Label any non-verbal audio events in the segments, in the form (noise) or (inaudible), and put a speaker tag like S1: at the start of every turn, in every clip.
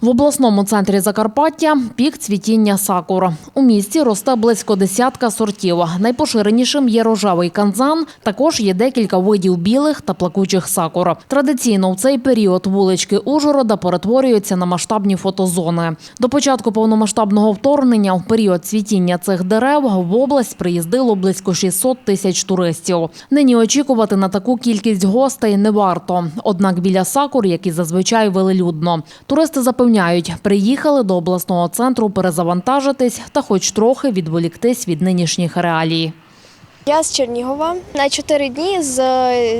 S1: В обласному центрі Закарпаття пік цвітіння сакур. У місті росте близько десятка сортів. Найпоширенішим є рожевий канзан. Також є декілька видів білих та плакучих сакур. Традиційно в цей період вулички Ужгорода перетворюються на масштабні фотозони. До початку повномасштабного вторгнення в період цвітіння цих дерев в область приїздило близько 600 тисяч туристів. Нині очікувати на таку кількість гостей не варто. Однак біля сакур, які зазвичай велелюдно. Туристи запевняють, приїхали до обласного центру перезавантажитись та хоч трохи відволіктись від нинішніх реалій.
S2: Я з Чернігова на чотири дні з,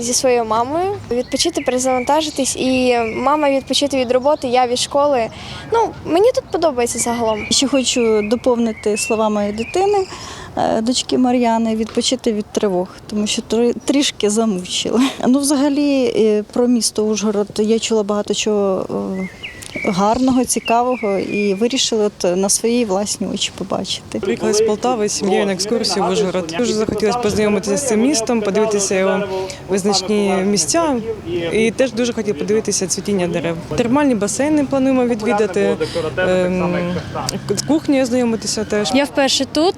S2: зі своєю мамою відпочити, перезавантажитись. І мама відпочити від роботи, я від школи. Ну мені тут подобається загалом.
S3: Ще хочу доповнити слова моєї дитини, е, дочки Мар'яни, відпочити від тривог, тому що тр- трішки замучили. Ну, взагалі, е, про місто Ужгород я чула багато чого е, гарного, цікавого і вирішили от на свої власні очі побачити.
S4: Приїхали з Полтави з сім'єю на екскурсію в Ужгород. Дуже захотілося познайомитися з цим містом, подивитися його визначні місця. І теж дуже хотів подивитися цвітіння дерев. Термальні басейни плануємо відвідати, ем, з кухнею ознайомитися теж.
S5: Я вперше тут.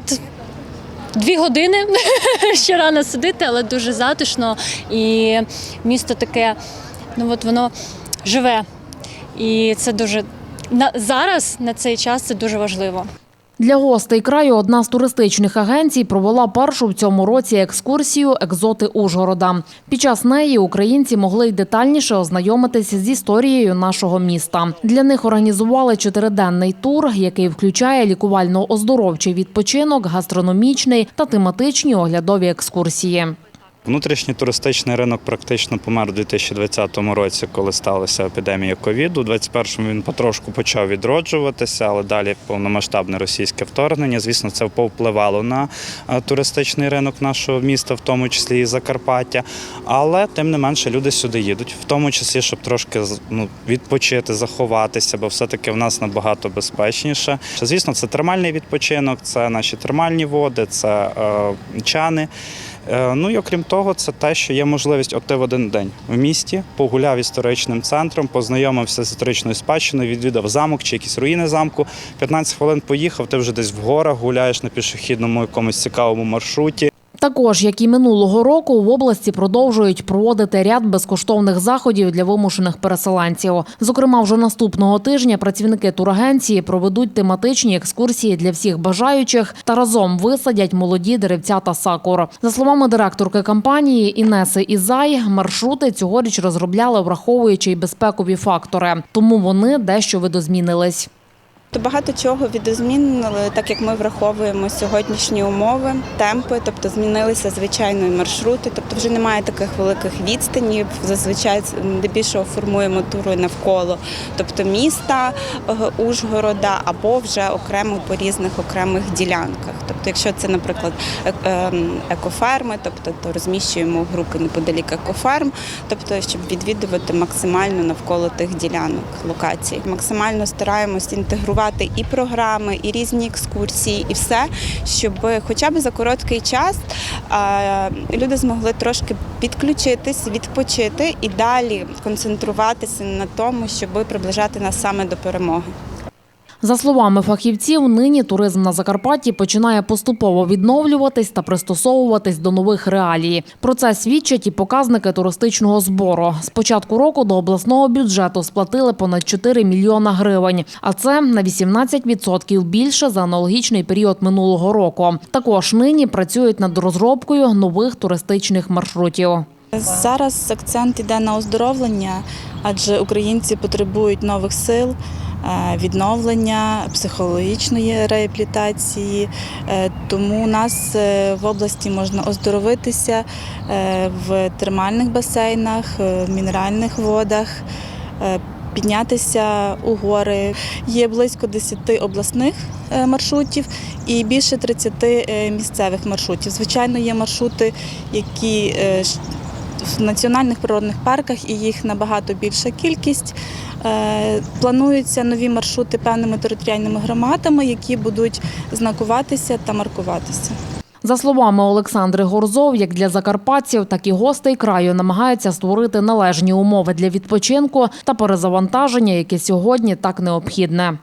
S5: Дві години (laughs) ще рано сидити, але дуже затишно. І місто таке, ну от воно живе. І це дуже на зараз на цей час це дуже важливо.
S1: Для гостей краю одна з туристичних агенцій провела першу в цьому році екскурсію Екзоти Ужгорода. Під час неї українці могли й детальніше ознайомитися з історією нашого міста. Для них організували чотириденний тур, який включає лікувально-оздоровчий відпочинок, гастрономічний та тематичні оглядові екскурсії.
S6: Внутрішній туристичний ринок практично помер у 2020 році, коли сталася епідемія ковіду. У 2021 він потрошку почав відроджуватися, але далі повномасштабне російське вторгнення. Звісно, це повпливало на е, туристичний ринок нашого міста, в тому числі і Закарпаття. Але тим не менше люди сюди їдуть, в тому числі, щоб трошки ну, відпочити, заховатися, бо все-таки в нас набагато безпечніше. Звісно, це термальний відпочинок, це наші термальні води, це е, чани. Е, Ну і окрім того, це те, що є можливість от ти в один день в місті, погуляв історичним центром, познайомився з історичною спадщиною, відвідав замок чи якісь руїни замку. 15 хвилин поїхав, ти вже десь в горах гуляєш на пішохідному якомусь цікавому маршруті.
S1: Також, як і минулого року, в області продовжують проводити ряд безкоштовних заходів для вимушених переселенців. Зокрема, вже наступного тижня працівники турагенції проведуть тематичні екскурсії для всіх бажаючих та разом висадять молоді деревця та сакур. За словами директорки компанії Інеси Ізай, маршрути цьогоріч розробляли, враховуючи й безпекові фактори, тому вони дещо видозмінились.
S7: То багато чого відозмінили, так як ми враховуємо сьогоднішні умови, темпи, тобто змінилися звичайно і маршрути, тобто вже немає таких великих відстанів. Зазвичай здебільшого формуємо тури навколо, тобто міста е, Ужгорода або вже окремо по різних окремих ділянках. Тобто, якщо це, наприклад, е- ем, екоферми, тобто то розміщуємо групи неподалік екоферм, тобто щоб відвідувати максимально навколо тих ділянок локацій. Максимально стараємось інтегрувати і програми, і різні екскурсії, і все, щоб хоча б за короткий час люди змогли трошки підключитись, відпочити і далі концентруватися на тому, щоб приближати нас саме до перемоги.
S1: За словами фахівців, нині туризм на Закарпатті починає поступово відновлюватись та пристосовуватись до нових реалій. Про це свідчать і показники туристичного збору. З початку року до обласного бюджету сплатили понад 4 мільйона гривень, а це на 18% більше за аналогічний період минулого року. Також нині працюють над розробкою нових туристичних маршрутів.
S3: Зараз акцент йде на оздоровлення, адже українці потребують нових сил. Е, Відновлення психологічної реабілітації, Е, тому у нас е, в області можна оздоровитися в термальних басейнах, в мінеральних водах, піднятися у гори. Є близько 10 обласних маршрутів і більше 30 е, місцевих маршрутів. Звичайно, є маршрути, які в національних природних парках і їх набагато більша кількість. Е, Плануються нові маршрути певними територіальними громадами, які будуть знакуватися та маркуватися.
S1: За словами Олександри Горзов, як для закарпатців, так і гостей краю намагаються створити належні умови для відпочинку та перезавантаження, яке сьогодні так необхідне.